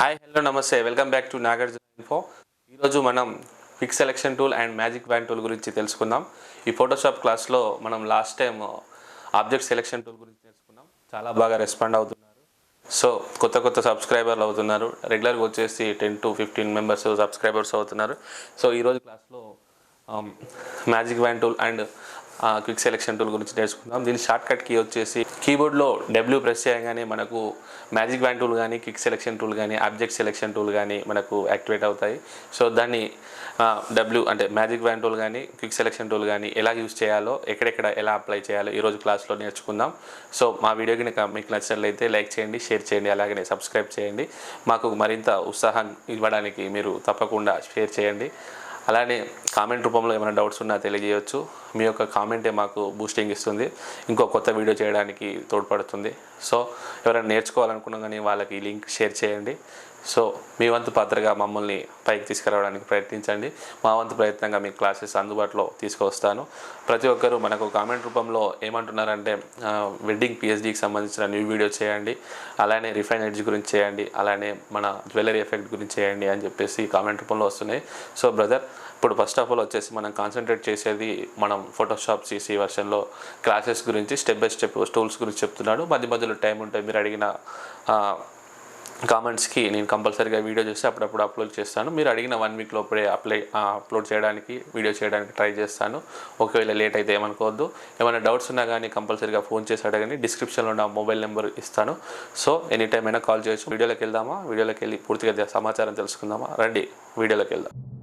Hi hello నమస్తే. Welcome back to Nagarjuna info ఈరోజు మనం pick selection tool and magic wand tool గురించి తెలుసుకుందాం. ఈ ఫోటోషాప్ క్లాస్లో మనం last time object selection tool గురించి తెలుసుకున్నాం చాలా బాగా రెస్పాండ్ అవుతున్నారు. సో కొత్త కొత్త సబ్స్క్రైబర్లు అవుతున్నారు. రెగ్యులర్గా వచ్చేసి ten to fifteen members subscribers అవుతున్నారు. సో ఈరోజు క్లాస్లో magic wand tool and quick selection tool గురించి నేర్చుకుందాం. దీని షార్ట్ కట్ కీ వచ్చేసి కీబోర్డ్లో డబ్ల్యూ ప్రెస్ చేయగానే మనకు మ్యాజిక్ బ్యాండ్ టూల్ కానీ క్విక్ సెలెక్షన్ టూల్ కానీ ఆబ్జెక్ట్ సెలెక్షన్ టూల్ కానీ మనకు యాక్టివేట్ అవుతాయి. సో దాన్ని డబ్ల్యూ అంటే మ్యాజిక్ బ్యాండ్ టూల్ కానీ క్విక్ సెలెక్షన్ టూల్ కానీ ఎలా యూస్ చేయాలో ఎక్కడెక్కడ ఎలా అప్లై చేయాలో ఈరోజు క్లాస్లో నేర్చుకుందాం. సో మా వీడియో కనుక మీకు నచ్చినట్లయితే లైక్ చేయండి షేర్ చేయండి అలాగనే సబ్స్క్రైబ్ చేయండి. మాకు మరింత ఉత్సాహం ఇవ్వడానికి మీరు తప్పకుండా షేర్ చేయండి. అలానే కామెంట్ రూపంలో ఏమైనా డౌట్స్ ఉన్నా తెలియజేయవచ్చు మీ యొక్క కామెంటే మాకు బూస్టింగ్ ఇస్తుంది. ఇంకో కొత్త వీడియో చేయడానికి తోడ్పడుతుంది. సో ఎవరైనా నేర్చుకోవాలనుకున్నా కానీ వాళ్ళకి ఈ లింక్ షేర్ చేయండి. సో మీ వంతు పాత్రగా మమ్మల్ని పైకి తీసుకురావడానికి ప్రయత్నించండి. మా వంతు ప్రయత్నంగా మీ క్లాసెస్ అందుబాటులో తీసుకొస్తాను ప్రతి ఒక్కరూ మనకు కామెంట్ రూపంలో ఏమంటున్నారంటే వెడ్డింగ్ పిహెచ్డికి సంబంధించిన న్యూ వీడియో చేయండి. అలానే రిఫైన్ ఎడ్జ్ గురించి చేయండి. అలానే మన జ్యువెలరీ ఎఫెక్ట్ గురించి చేయండి అని చెప్పేసి కామెంట్ రూపంలో వస్తున్నాయి. సో బ్రదర్ ఇప్పుడు ఫస్ట్ ఆఫ్ ఆల్ వచ్చేసి మనం కాన్సన్ట్రేట్ చేసేది మనం ఫోటోషాప్ సిసి వర్షన్లో క్లాసెస్ గురించి స్టెప్ బై స్టెప్ టూల్స్ గురించి చెప్తున్నాడు. మధ్య మధ్యలో టైం ఉంటే మీరు అడిగిన కామెంట్స్కి నేను కంపల్సరీగా వీడియో చేసి అప్పుడప్పుడు అప్లోడ్ చేస్తాను. మీరు అడిగిన వన్ వీక్ లోపలే అప్లై అప్లోడ్ చేయడానికి వీడియో చేయడానికి ట్రై చేస్తాను. ఒకవేళ లేట్ అయితే ఏమనుకోవద్దు. ఏమైనా డౌట్స్ ఉన్నా కానీ కంపల్సరీగా ఫోన్ చేసి అడగండి. డిస్క్రిప్షన్లో నా మొబైల్ నెంబర్ ఇస్తాను. సో ఎనీ టైం అయినా కాల్ చేయొచ్చు. వీడియోలోకి వెళ్దామా? వీడియోలోకి వెళ్ళి పూర్తిగా సమాచారం తెలుసుకుందామా? రండి వీడియోలోకి వెళ్దాం.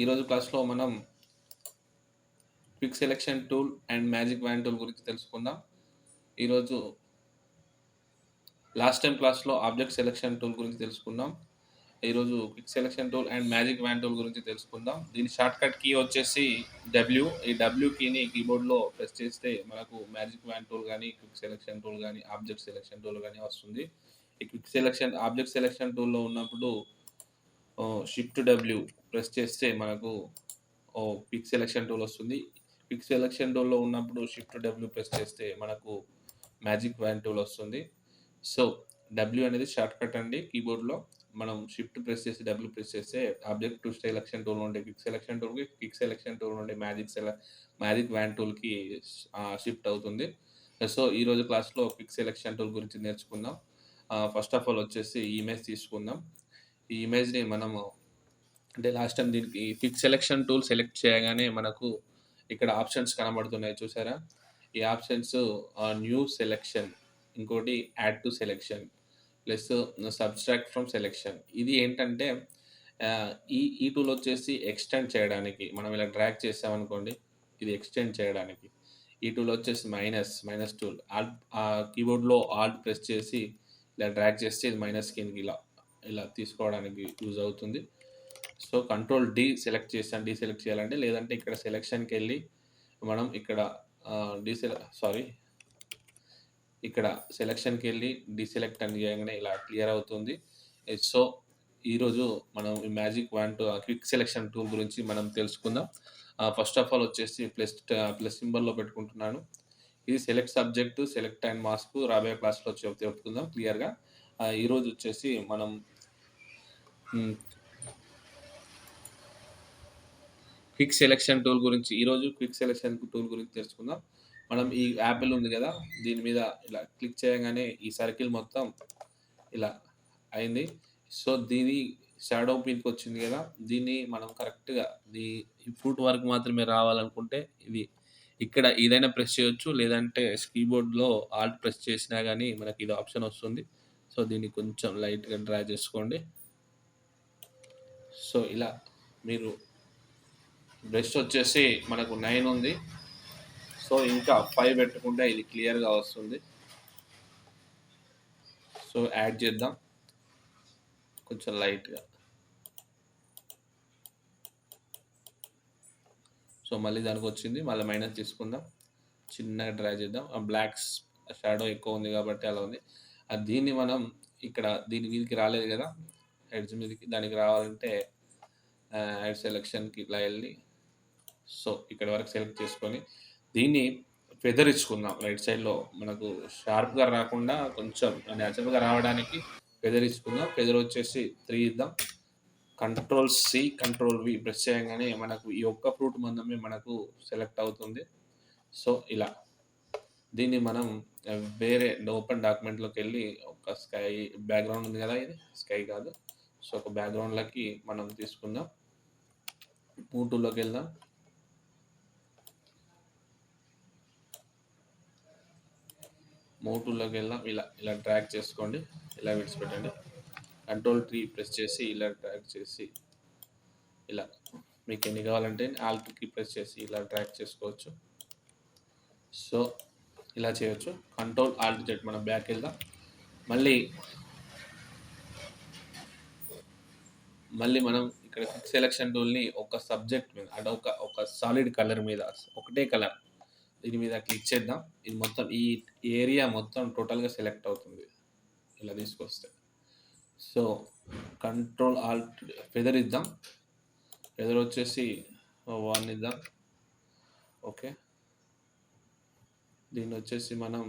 ఈరోజు క్లాస్లో మనం quick selection tool and magic wand tool గురించి తెలుసుకుందాం. ఈరోజు లాస్ట్ టైం క్లాస్లో ఆబ్జెక్ట్ సెలెక్షన్ టూల్ గురించి తెలుసుకుందాం. ఈరోజు quick selection tool and magic wand tool గురించి తెలుసుకుందాం. దీని షార్ట్ కట్ కీ వచ్చేసి డబ్ల్యూ ఈ డబ్ల్యూ కీని కీబోర్డ్లో ప్రెస్ చేస్తే మనకు మ్యాజిక్ వ్యాన్ టూల్ కానీ క్విక్ సెలెక్షన్ టూల్ కానీ ఆబ్జెక్ట్ సెలెక్షన్ టూల్ కానీ వస్తుంది. ఈ క్విక్ సెలెక్షన్ ఆబ్జెక్ట్ సెలెక్షన్ టూల్లో ఉన్నప్పుడు షిఫ్ట్ డబ్ల్యూ ప్రెస్ చేస్తే మనకు పిక్ సెలెక్షన్ టూల్ వస్తుంది. పిక్ సెలెక్షన్ టూల్లో ఉన్నప్పుడు షిఫ్ట్ డబ్ల్యూ ప్రెస్ చేస్తే మనకు మ్యాజిక్ వ్యాన్ టూల్ వస్తుంది. సో డబ్ల్యూ అనేది షార్ట్ కట్ అండి కీబోర్డ్లో మనం షిఫ్ట్ ప్రెస్ చేసి డబ్ల్యూ ప్రెస్ చేస్తే ఆబ్జెక్ట్ టు సెలెక్షన్ టూల్ నుండి క్విక్ సెలెక్షన్ టూల్కి క్విక్ సెలెక్షన్ టూల్ నుండి మ్యాజిక్ సెల మ్యాజిక్ వ్యాన్ టూల్కి షిఫ్ట్ అవుతుంది. సో ఈరోజు క్లాస్లో క్విక్ సెలెక్షన్ టూల్ గురించి నేర్చుకుందాం. ఫస్ట్ ఆఫ్ ఆల్ వచ్చేసి ఇమేజ్ తీసుకుందాం. ఈ ఇమేజ్ని మనము అంటే లాస్ట్ టైం దీనికి ఫిక్స్ సెలెక్షన్ టూల్ సెలెక్ట్ చేయగానే మనకు ఇక్కడ ఆప్షన్స్ కనబడుతున్నాయి చూసారా? ఈ ఆప్షన్స్ న్యూ సెలెక్షన్ ఇంకోటి add to selection plus subtract from selection ఇది ఏంటంటే ఈ ఈ టూల్ వచ్చేసి ఎక్స్టెండ్ చేయడానికి మనం ఇలా డ్రాక్ చేసామనుకోండి ఇది ఎక్స్టెండ్ చేయడానికి. ఈ టూల్ వచ్చేసి మైనస్ మైనస్ టూల్ ఆల్ కీబోర్డ్లో ఆల్ట్ ప్రెస్ చేసి ఇలా డ్రాక్ చేస్తే ఇది మైనస్ కిందకి ఇలా ఇలా తీసుకోవడానికి యూజ్ అవుతుంది. సో కంట్రోల్ డి సెలెక్ట్ చేస్తాను డి సెలెక్ట్ చేయాలంటే లేదంటే ఇక్కడ సెలెక్షన్కి వెళ్ళి మనం ఇక్కడ డిసెల సారీ ఇక్కడ సెలెక్షన్కి వెళ్ళి డిసెలెక్ట్ అని చేయగానే ఇలా క్లియర్ అవుతుంది. Eh, సో ఈరోజు మనం ఈ magic wand tool quick selection tool గురించి మనం తెలుసుకుందాం. ఫస్ట్ ఆఫ్ ఆల్ వచ్చేసి ప్లస్ ప్లస్ సింబల్లో పెట్టుకుంటున్నాను. ఇది select subject select and mask రాబోయే క్లాస్లో చెప్ చెప్పుకుందాం క్లియర్గా ఈరోజు వచ్చేసి మనం క్విక్ సెలెక్షన్ టూల్ గురించి ఈరోజు క్విక్ సెలెక్షన్ టూల్ గురించి తెలుసుకుందాం. మనం ఈ యాపిల్ ఉంది కదా దీని మీద ఇలా క్లిక్ చేయగానే ఈ సర్కిల్ మొత్తం ఇలా అయింది. సో దీని షాడో పిన్కి వచ్చింది కదా దీన్ని మనం కరెక్ట్గా దీ ఫుట్ వరకు మాత్రమే రావాలనుకుంటే ఇది ఇక్కడ ఏదైనా ప్రెస్ చేయొచ్చు లేదంటే కీబోర్డ్లో ఆల్ట్ ప్రెస్ చేసినా కానీ మనకి ఇది ఆప్షన్ వస్తుంది. సో దీన్ని కొంచెం లైట్గా డ్రా చేసుకోండి. సో ఇలా మీరు బ్రష్ వచ్చేసి మనకు నైన్ ఉంది. సో ఇంకా ఫైవ్ పెట్టుకుంటే ఇది క్లియర్గా వస్తుంది. సో యాడ్ చేద్దాం. కొంచెం లైట్గా సో మళ్ళీ దానికి వచ్చింది. మళ్ళీ మైనస్ తీసుకుందాం. చిన్నగా డ్రా చేద్దాం. ఆ బ్లాక్స్ షాడో ఎక్కువ ఉంది కాబట్టి అలా ఉంది. దీన్ని మనం ఇక్కడ దీని మీదకి రాలేదు కదా. హెడ్స్ మీదకి దానికి రావాలంటే హెడ్ సెలెక్షన్కి ఇట్లా వెళ్ళి సో ఇక్కడ వరకు సెలెక్ట్ చేసుకొని దీన్ని ఫెదర్ ఇచ్చుకుందాం రైట్ సైడ్లో మనకు షార్ప్గా రాకుండా కొంచెం న్యాచురల్గా రావడానికి ఫెదర్ ఇచ్చుకుందాం ఫెదర్ వచ్చేసి త్రీ ఇద్దాం. Control C control V press చేయగానే మనకు ఈ ఒక్క ఫ్రూట్ మందమే మనకు సెలెక్ట్ అవుతుంది. సో ఇలా. దీన్ని మనం వేరే ఓపెన్ డాక్యుమెంట్లోకి వెళ్ళి ఒక స్కై బ్యాక్గ్రౌండ్ ఉంది కదా ఇది? స్కై కాదు. సో ఒక బ్యాక్గ్రౌండ్లోకి మనం తీసుకుందాం. మూటూలోకి వెళ్దాం. మోటూలోకి వెళ్దాం. ఇలా ఇలా ట్రాక్ చేసుకోండి. ఇలా విడిచిపెట్టండి. కంట్రోల్ ట్రీ ప్రెస్ చేసి ఇలా ట్రాక్ చేసి ఇలా. మీకు ఎన్ని కావాలంటే ఆల్ట్కి ప్రెస్ చేసి ఇలా ట్రాక్ చేసుకోవచ్చు. సో ఇలా చేయొచ్చు. కంట్రోల్ ఆల్ట్ జెడ్ మనం బ్యాక్ వెళ్దాం. మళ్ళీ మళ్ళీ మనం ఇక్కడ క్విక్ సెలక్షన్ టూల్ని ఒక సబ్జెక్ట్ మీద అంటే ఒక ఒక సాలిడ్ కలర్ మీద ఒకటే కలర్ దీని మీద క్లిక్ చేద్దాం. ఇది మొత్తం ఈ ఏరియా మొత్తం టోటల్గా సెలెక్ట్ అవుతుంది. ఇలా తీసుకొస్తే. సో కంట్రోల్ ఆల్ట్ ఫెదర్ ఇద్దాం. ఫెదర్ వచ్చేసి వన్ ఇద్దాం. ఓకే దీన్ని వచ్చేసి మనం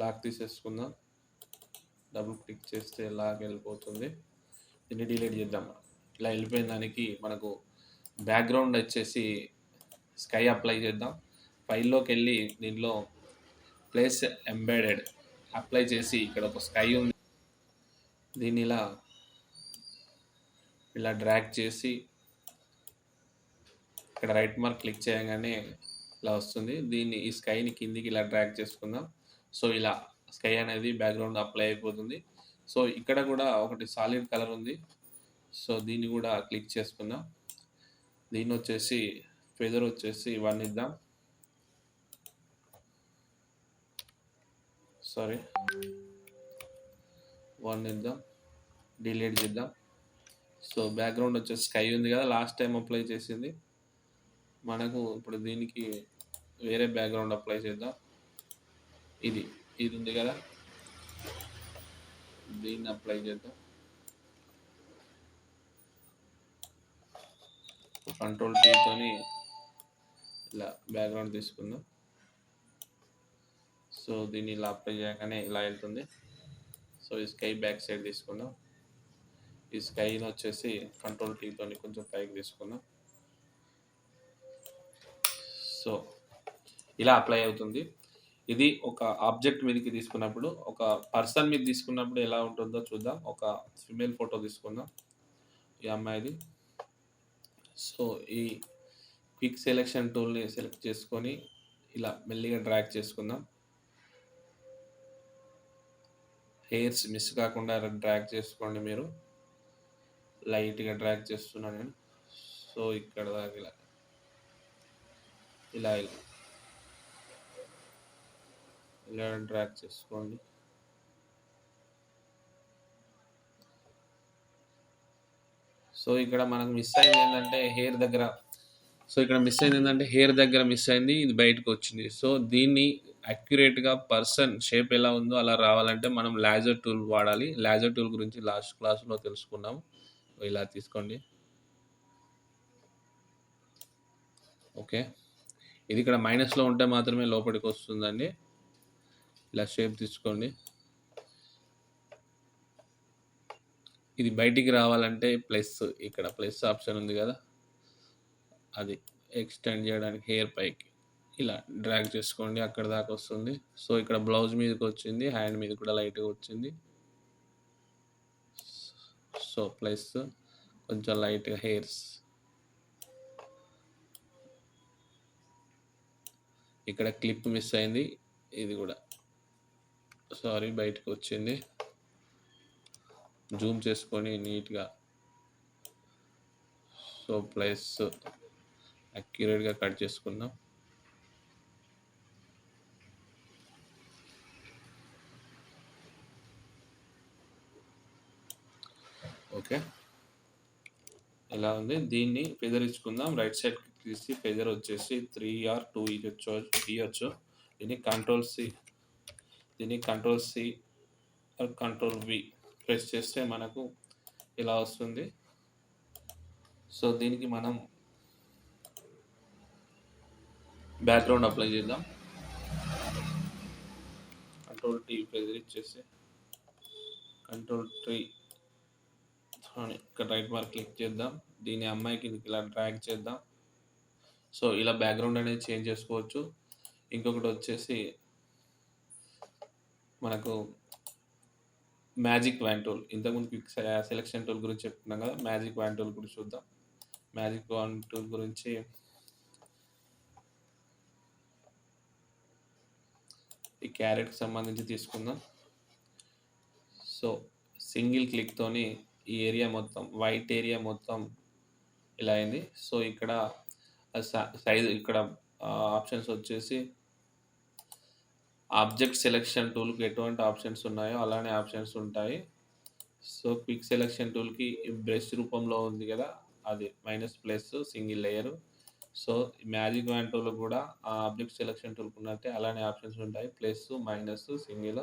లాక్ తీసేసుకుందాం. డబుల్ క్లిక్ చేస్తే లాక్ వెళ్ళిపోతుంది. దీన్ని డిలీట్ చేద్దాం. ఇలా వెళ్ళిపోయిన దానికి మనకు బ్యాక్గ్రౌండ్ వచ్చేసి స్కై అప్లై చేద్దాం. ఫైల్లోకి వెళ్ళి దీనిలో ప్లేస్ ఎంబెడెడ్ అప్లై చేసి ఇక్కడ ఒక స్కై ఉంది. దీన్ని ఇలా ఇలా డ్రాగ్ చేసి ఇక్కడ రైట్ మార్క్ క్లిక్ చేయగానే ఇలా వస్తుంది. దీన్ని ఈ స్కైని కిందికి ఇలా డ్రాగ్ చేసుకుందాం. సో ఇలా స్కై అనేది బ్యాక్గ్రౌండ్ అప్లై అయిపోతుంది. సో ఇక్కడ కూడా ఒకటి సాలిడ్ కలర్ ఉంది. సో దీన్ని కూడా క్లిక్ చేసుకుందాం. దీన్ని వచ్చేసి ఫెదర్ వచ్చేసి వన్ ఇద్దాం. సారీ. వన్ ఇద్దాం. డిలీట్ చేద్దాం. సో బ్యాక్గ్రౌండ్ వచ్చేసి స్కై ఉంది కదా లాస్ట్ టైం అప్లై చేసింది. మనకు ఇప్పుడు దీనికి వేరే బ్యాక్గ్రౌండ్ అప్లై చేద్దాం. ఇది ఇది ఉంది కదా. దీన్ని అప్లై చేద్దాం. కంట్రోల్ టీతోని ఇలా బ్యాక్గ్రౌండ్ తీసుకుందాం. సో దీన్ని ఇలా అప్లై చేయగానే ఇలా వెళ్తుంది. సో ఈ స్కై బ్యాక్ సైడ్ తీసుకుందాం. ఈ స్కైని వచ్చేసి కంట్రోల్ టీతోని కొంచెం పైకి తీసుకుందాం. సో ఇలా అప్లై అవుతుంది. ఇది ఒక ఆబ్జెక్ట్ మీదకి తీసుకున్నప్పుడు ఒక పర్సన్ మీద తీసుకున్నప్పుడు ఎలా ఉంటుందో చూద్దాం. ఒక ఫిమేల్ ఫోటో తీసుకుందాం. ఈ అమ్మాయిది. సో ఈ క్విక్ సెలెక్షన్ టూల్ని సెలెక్ట్ చేసుకొని ఇలా మెల్లిగా డ్రాక్ చేసుకుందాం. హెయిర్స్ మిస్ కాకుండా డ్రాక్ చేసుకోండి మీరు. లైట్గా డ్రాక్ చేస్తున్నాను నేను. సో ఇక్కడ దాకా ఇలా ఇలా ఇలా ఇలా చేసుకోండి. సో ఇక్కడ మనకు మిస్ అయింది ఏంటంటే హెయిర్ దగ్గర. సో ఇక్కడ మిస్ అయింది ఏంటంటే హెయిర్ దగ్గర మిస్ అయింది ఇది బయటకు వచ్చింది. సో దీన్ని అక్యురేట్గా పర్సన్ షేప్ ఎలా ఉందో అలా రావాలంటే మనం లేజర్ టూల్ వాడాలి. లాజర్ టూల్ గురించి లాస్ట్ క్లాస్లో తెలుసుకున్నాం. ఇలా తీసుకోండి. ఓకే. ఇది ఇక్కడ మైనస్లో ఉంటే మాత్రమే లోపలికి వస్తుందండి. ఇలా షేప్ తీసుకోండి. ఇది బయటికి రావాలంటే ప్లస్ ఇక్కడ ప్లస్ ఆప్షన్ ఉంది కదా. అది ఎక్స్టెండ్ చేయడానికి హెయిర్ పైకి. ఇలా డ్రాగ్ చేసుకోండి అక్కడ దాకా వస్తుంది. సో ఇక్కడ బ్లౌజ్ మీదకి వచ్చింది హ్యాండ్ మీద కూడా లైట్గా వచ్చింది. సో ప్లస్ కొంచెం లైట్గా హెయిర్స్. ఇక్కడ క్లిప్ మిస్ అయింది ఇది కూడా. సారీ బయటకు వచ్చింది. జూమ్ చేసుకొని నీట్గా. సో ప్లస్ అక్యురేట్గా కట్ చేసుకుందాం. ఓకే. ఎలా ఉంది? దీన్ని ఫెదర్ ఇచ్చుకుందాం. రైట్ సైడ్ తీసి ఫెదర్ వచ్చేసి త్రీ ఆర్ టూ ఇవ్వచ్చు ఇవ్వచ్చు దీన్ని కంట్రోల్ సి దీన్ని control C control V press చేస్తే మనకు ఇలా వస్తుంది. సో దీనికి మనం బ్యాక్గ్రౌండ్ అప్లై చేద్దాం. కంట్రోల్ టీ ప్రెజర్ ఇచ్చేసి కంట్రోల్ ట్రీ ఇక్కడ రైట్ మార్క్ క్లిక్ చేద్దాం. దీని అమ్మాయికి ఇలా డ్రాగ్ చేద్దాం. సో ఇలా బ్యాక్గ్రౌండ్ అనేది చేంజ్ చేసుకోవచ్చు. ఇంకొకటి వచ్చేసి మనకు మ్యాజిక్ వ్యాన్ టూల్. ఇంతకుముందు క్విక్ సెలెక్షన్ టూల్ గురించి చెప్తున్నాం కదా మ్యాజిక్ వ్యాన్ టూల్ గురించి చూద్దాం. మ్యాజిక్ వ్యాన్ టూల్ గురించి ఈ క్యారెట్కి సంబంధించి తీసుకుందాం. సో సింగిల్ క్లిక్తోని ఈ ఏరియా మొత్తం వైట్ ఏరియా మొత్తం ఇలా అయింది. సో ఇక్కడ సైజ్ ఇక్కడ ఆప్షన్స్ వచ్చేసి ఆబ్జెక్ట్ సెలెక్షన్ టూల్కి ఎటువంటి ఆప్షన్స్ ఉన్నాయో అలానే ఆప్షన్స్ ఉంటాయి. సో క్విక్ సెలెక్షన్ టూల్కి బ్రష్ రూపంలో ఉంది కదా అది minus plus single layer. So magic wand tool కూడా ఆ ఆబ్జెక్ట్ సెలెక్షన్ టూల్కి ఉన్నట్టే అలానే ఆప్షన్స్ ఉంటాయి. Plus minus single.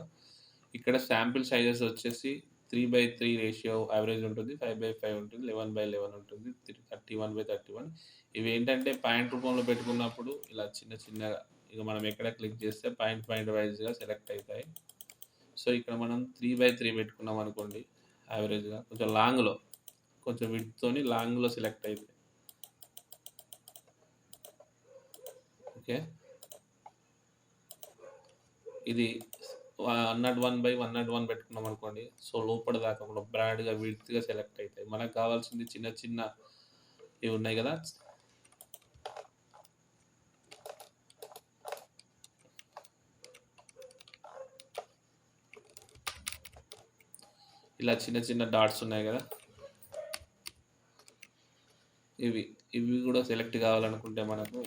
ఇక్కడ శాంపిల్ సైజెస్ వచ్చేసి three by three ratio average ఉంటుంది ఫైవ్ బై ఫైవ్ ఉంటుంది లెవెన్ బై లెవెన్ ఉంటుంది thirty one by thirty one. ఇవి ఏంటంటే పాయింట్ రూపంలో పెట్టుకున్నప్పుడు ఇలా చిన్న చిన్నగా ఇక మనం ఎక్కడ క్లిక్ చేస్తే పాయింట్ పాయింట్ వైజ్గా సెలెక్ట్ అవుతాయి. సో ఇక్కడ మనం త్రీ బై త్రీ పెట్టుకున్నాం అనుకోండి యావరేజ్గా కొంచెం లాంగ్లో కొంచెం విడ్తోని లాంగ్లో సెలెక్ట్ అవుతాయి ఓకే ఇది one not one by one not one పెట్టుకున్నాం అనుకోండి సో లోపల దాకా బ్రాడ్గా విడ్త్గా సెలెక్ట్ అవుతాయి. మనకు కావాల్సింది చిన్న చిన్న ఇవి ఉన్నాయి కదా ఇలా చిన్న చిన్న డాట్స్ ఉన్నాయి కదా. ఇవి ఇవి కూడా సెలెక్ట్ కావాలనుకుంటే మనకు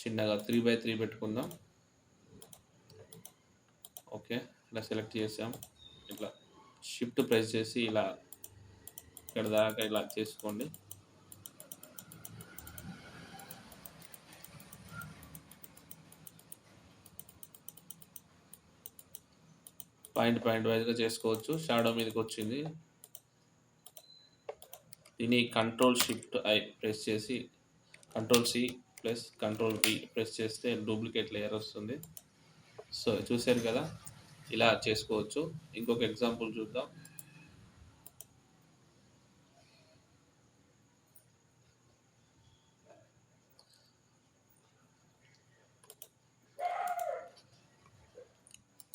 చిన్నగా త్రీ బై త్రీ పెట్టుకుందాం. ఓకే ఇలా సెలెక్ట్ చేసాం. ఇట్లా షిఫ్ట్ ప్రెస్ చేసి ఇలా ఇక్కడ దాకా ఇలా చేసుకోండి. పాయింట్ పాయింట్ వైజ్గా చేసుకోవచ్చు. షాడో మీదకి వచ్చింది. దీన్ని కంట్రోల్ షిఫ్ట్ ఐ ప్రెస్ చేసి control C plus control B press చేస్తే డూప్లికేట్ లేయర్ వస్తుంది. సో చూశారు కదా? ఇలా చేసుకోవచ్చు. ఇంకొక ఎగ్జాంపుల్ చూద్దాం.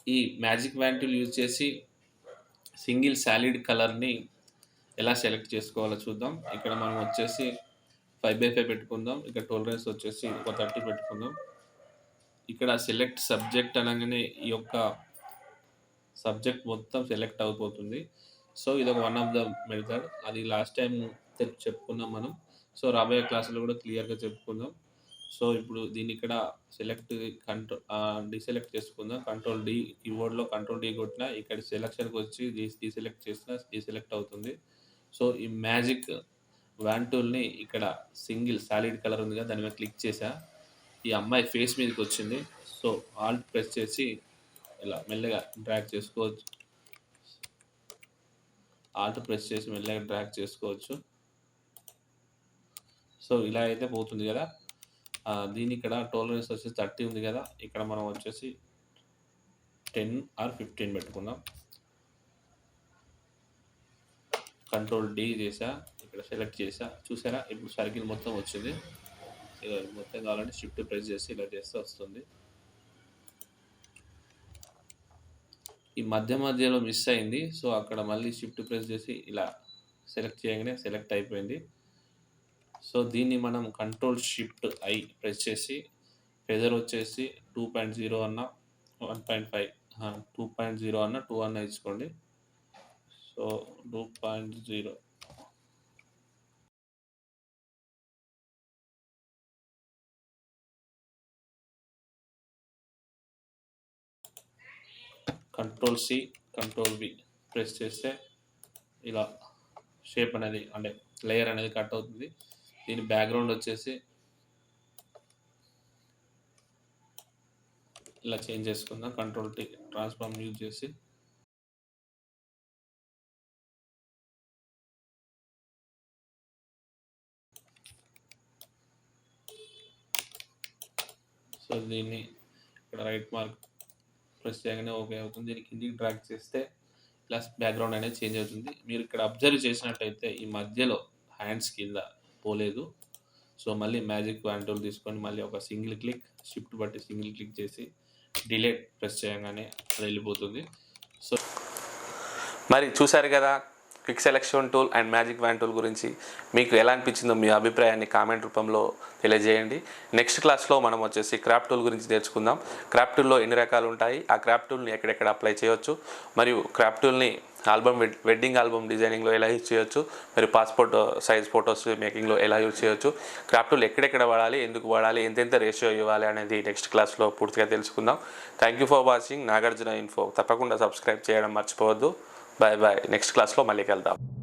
ఈ మ్యాజిక్ వ్యాంటిల్ యూజ్ చేసి సింగిల్ సాలిడ్ కలర్ని ఎలా సెలెక్ట్ చేసుకోవాలో చూద్దాం. ఇక్కడ మనం వచ్చేసి ఫైవ్ బై ఫైవ్ పెట్టుకుందాం. ఇక్కడ టోలరెన్స్ వచ్చేసి ఒక థర్టీ పెట్టుకుందాం. ఇక్కడ సెలెక్ట్ సబ్జెక్ట్ అనగానే ఈ యొక్క సబ్జెక్ట్ మొత్తం సెలెక్ట్ అయిపోతుంది. సో ఇది ఒక వన్ ఆఫ్ ద మెథడ్. అది లాస్ట్ టైం చెప్పుకున్నాం మనం. సో రాబోయే క్లాసులో కూడా క్లియర్గా చెప్పుకుందాం. సో ఇప్పుడు దీన్ని ఇక్కడ సెలెక్ట్ కంట్రోల్ డిసెలెక్ట్ చేసుకుందాం. కంట్రోల్ డి కీబోర్డ్లో కంట్రోల్ డి కొట్టినా ఇక్కడ సెలెక్షన్కి వచ్చి డిసెలెక్ట్ చేసినా డిసెలెక్ట్ అవుతుంది. సో ఈ మ్యాజిక్ వ్యాన్ టూల్ని ఇక్కడ సింగిల్ సాలిడ్ కలర్ ఉంది కదా దాని మీద క్లిక్ చేసా ఈ అమ్మాయి ఫేస్ మీదకి వచ్చింది సో ఆల్ట్ ప్రెస్ చేసి ఇలా మెల్లగా డ్రాగ్ చేసుకోవచ్చు. ఆల్ట్ ప్రెస్ చేసి మెల్లగా డ్రాగ్ చేసుకోవచ్చు. సో ఇలా అయితే పోతుంది కదా. దీని ఇక్కడ టోలరెన్స్ వచ్చేసి థర్టీ ఉంది కదా. ఇక్కడ మనం వచ్చేసి టెన్ ఆర్ ఫిఫ్టీన్ పెట్టుకుందాం. కంట్రోల్ డి చేసా ఇక్కడ సెలెక్ట్ చేసా చూసారా ఇప్పుడు సర్కిల్ మొత్తం వచ్చింది. ఇలా మొత్తం కావాలంటే షిఫ్ట్ ప్రెస్ చేసి ఇలా చేస్తే వస్తుంది. ఈ మధ్య మధ్యలో మిస్ అయింది. సో అక్కడ మళ్ళీ షిఫ్ట్ ప్రెస్ చేసి ఇలా సెలెక్ట్ చేయగానే సెలెక్ట్ అయిపోయింది. సో దీన్ని మనం కంట్రోల్ షిఫ్ట్ ఐ ప్రెస్ చేసి ఫెదర్ వచ్చేసి టూ పాయింట్ జీరో అన్న one point five two point zero అన్న టూ అన్న ఇచ్చుకోండి so two point zero control C control B press చేస్తే ఇలా షేప్ అనేది అంటే లేయర్ అనేది కట్ అవుతుంది. దీని బ్యాక్గ్రౌండ్ వచ్చేసి ఇలా చేంజ్ చేసుకుందాం. కంట్రోల్ టీ ట్రాన్స్ఫార్మ్ యూజ్ చేసి. సో దీన్ని ఇక్కడ రైట్ మార్క్ ప్రెస్ చేయగానే ఓకే అవుతుంది. దీనికి కిందికి డ్రాక్ చేస్తే ప్లస్ బ్యాక్గ్రౌండ్ అనేది చేంజ్ అవుతుంది. మీరు ఇక్కడ అబ్జర్వ్ చేసినట్టయితే ఈ మధ్యలో హ్యాండ్స్ కింద పోలేదు. సో మళ్ళీ మ్యాజిక్ వ్యాన్ టూల్ తీసుకొని మళ్ళీ ఒక సింగిల్ క్లిక్ షిఫ్ట్ బట్టి సింగిల్ క్లిక్ చేసి డిలేట్ ప్రెస్ చేయగానే అది వెళ్ళిపోతుంది. సో మరి చూశారు కదా quick selection tool and magic wand tool గురించి. మీకు ఎలా అనిపించిందో మీ అభిప్రాయాన్ని కామెంట్ రూపంలో తెలియజేయండి. నెక్స్ట్ క్లాస్లో మనం వచ్చేసి క్రాప్ టూల్ గురించి నేర్చుకుందాం. క్రాప్ టూల్లో ఎన్ని రకాలు ఉంటాయి? ఆ క్రాప్ టూల్ని ఎక్కడెక్కడ అప్లై చేయొచ్చు? మరియు క్రాప్ టూల్ని ఆల్బమ్ వెడ్ వెడ్డింగ్ ఆల్బమ్ డిజైనింగ్లో ఎలా యూజ్ చేయొచ్చు మరి పాస్పోర్ట్ సైజ్ ఫొటోస్ మేకింగ్లో ఎలా యూజ్ చేయొచ్చు క్రాఫ్ట్లు ఎక్కడెక్కడ వాడాలి ఎందుకు వాడాలి ఎంతెంత రేషియో ఇవ్వాలి అనేది నెక్స్ట్ క్లాస్లో పూర్తిగా తెలుసుకుందాం. Thank you for watching Nagarjuna info. తప్పకుండా సబ్స్క్రైబ్ చేయడం మర్చిపోవద్దు. బాయ్ బాయ్ నెక్స్ట్ క్లాస్లో మళ్ళీ కలుద్దాం.